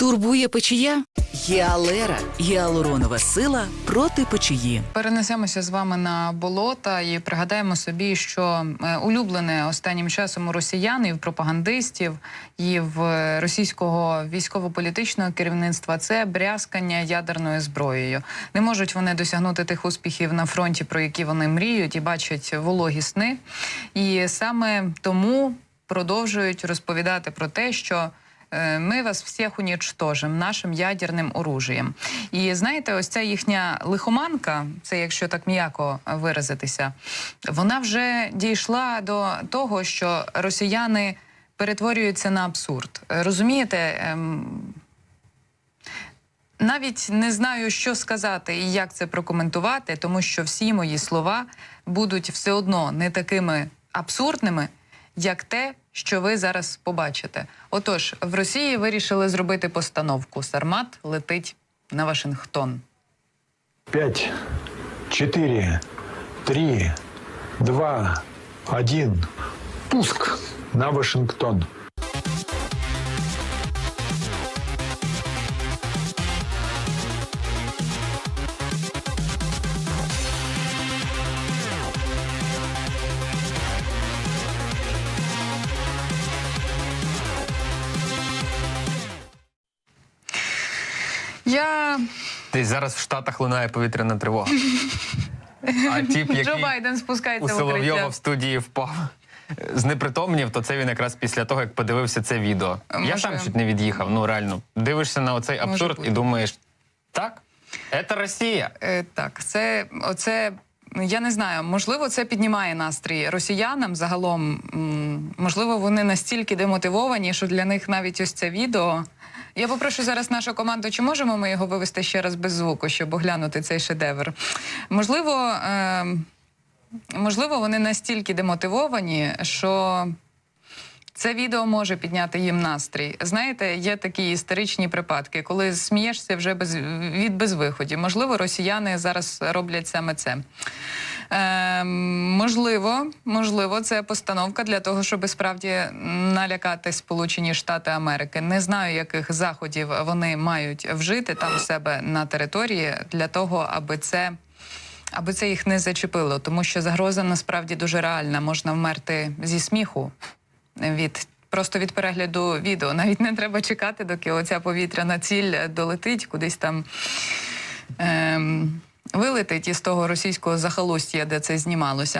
Турбує печія? Гіалера гіалуронова сила проти печії. Перенесемося з вами на болота і пригадаємо собі, що е, улюблене останнім часом у росіян і в пропагандистів, і в російського військово-політичного керівництва це брязкання ядерною зброєю. Не можуть вони досягнути тих успіхів на фронті, про які вони мріють і бачать вологі сни. І саме тому продовжують розповідати про те, що. Е, Ми вас всіх унічтожимо нашим ядерним оружієм. І знаєте, ось ця їхня лихоманка, це якщо так м'яко виразитися, вона вже дійшла до того, що росіяни перетворюються на абсурд. Розумієте? ем, навіть не знаю, що сказати і як це прокоментувати, тому що всі мої слова будуть все одно не такими абсурдними, як те, що ви зараз побачите. Отож, в Росії вирішили зробити постановку Сармат летить на Вашингтон. Пять, чотири, три, два, один. Пуск на Вашингтон. Я Десь зараз в Штатах лунає повітряна тривога. А тіп, Джо який Байден у спускається в Соловйова укриття. в студії впав. Знепритомнів, то це він якраз після того, як подивився це відео. Я Може- сам чуть не від'їхав. Ну реально, дивишся на оцей Може абсурд бути. і думаєш, так, це Росія. Е, так, це оце. Я не знаю, можливо, це піднімає настрій росіянам загалом. м, Можливо, вони настільки демотивовані, що для них навіть ось це відео. Я попрошу зараз нашу команду, чи можемо ми його вивести ще раз без звуку, щоб оглянути цей шедевр. Можливо, е, можливо, вони настільки демотивовані, що це відео може підняти їм настрій. Знаєте, є такі історичні припадки, коли смієшся вже без, від безвиході. Можливо, росіяни зараз роблять саме це. Е, можливо, можливо, це постановка для того, щоб справді налякати Сполучені Штати Америки. Не знаю, яких заходів вони мають вжити там у себе на території для того, аби це. Аби це їх не зачепило, тому що загроза насправді дуже реальна. Можна вмерти зі сміху від просто від перегляду відео. Навіть не треба чекати, доки оця повітряна ціль долетить кудись там. Ем, Вилетить із того російського захолустя, де це знімалося.